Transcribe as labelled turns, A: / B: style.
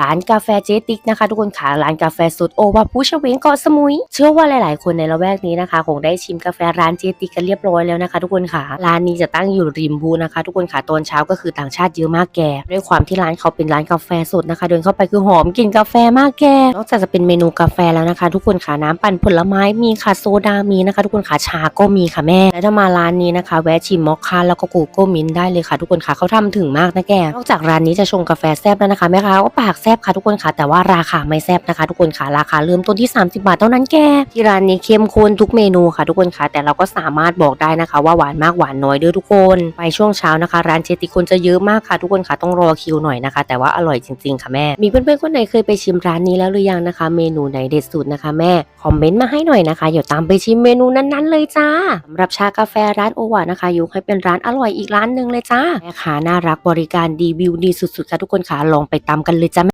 A: ร้านกาแฟเจติกนะคะ ทุกคนค่ะร้านกาแฟสุดโอวาผู้เวงเกาะสมุย เชื่อว่าหลาย ๆ คนในละแวกนี้นะคะคงได้ชิมกาแฟร้านเจติกกันเรียบร้อยแล้วนะคะ ทุกคนค่ะร้านนี้จะตั้งอยู่ริมบูนะคะ ทุกคนค่ะตอนเช้าก็คือต่างชาติเยอะมากแกด้วยความที่ร้านเขาเป็นร้านกาแฟสดนะคะ เดินเข้าไปคือหอมกลิ่นกาแฟมากแกนอกจากจะเป็นเมนูกาแฟแล้วนะคะ ทุกคนค่ะน้ำปั่นผลไม้มีค่ะโซดามีนะคะ ทุกคนค่ะชาก็มีค่ะแม่และถ้ามาร้านนี้นะคะ แวะชิมมอคค่าแล้วก็โกโก้มินท์ได้เลยค่ะ ทุกคนค่ะเขาทำถึงมากนะแกนอกจากร้านนี้จะชงกาแฟแซ่บแล้วนะคะแม่ค้าก็ปากแซบค่ะทุกคนค่ะ แต่ว่าราคาไม่แซบนะคะ ทุกคนค่ะราคาเริ่มต้นที่ 30 บาทเท่านั้นแกที่ร้านนี้เข้มข้นทุกเมนูค่ะ ทุกคนค่ะ แต่เราก็สามารถบอกได้นะคะ ว่าหวานมากหวานน้อยเด้อทุกคนไปช่วงเช้านะคะ ร้านเจติคนจะเยอะมากค่ะ ทุกคนค่ะต้องรอคิวหน่อยนะคะ แต่ว่าอร่อยจริงๆค่ะแม่ มีเพื่อนๆคนไหนเคยไปชิมร้านนี้แล้วหรือยังนะคะ เมนูไหนเด็ดสุดนะคะ แม่คอมเมนต์มาให้หน่อยนะคะเดี๋ยวตามไปชิมเมนูนั้นๆเลยจ้าสำหรับชากาแฟร้านโอวานะคะยกให้เป็นร้านอร่อยอีกร้านหนึ่งเลยจ้าแม่ค้าน่ารักบริการดีวิวดีสุดๆค่ะทุกคนค่ะลองไปตามกันเลยจ้า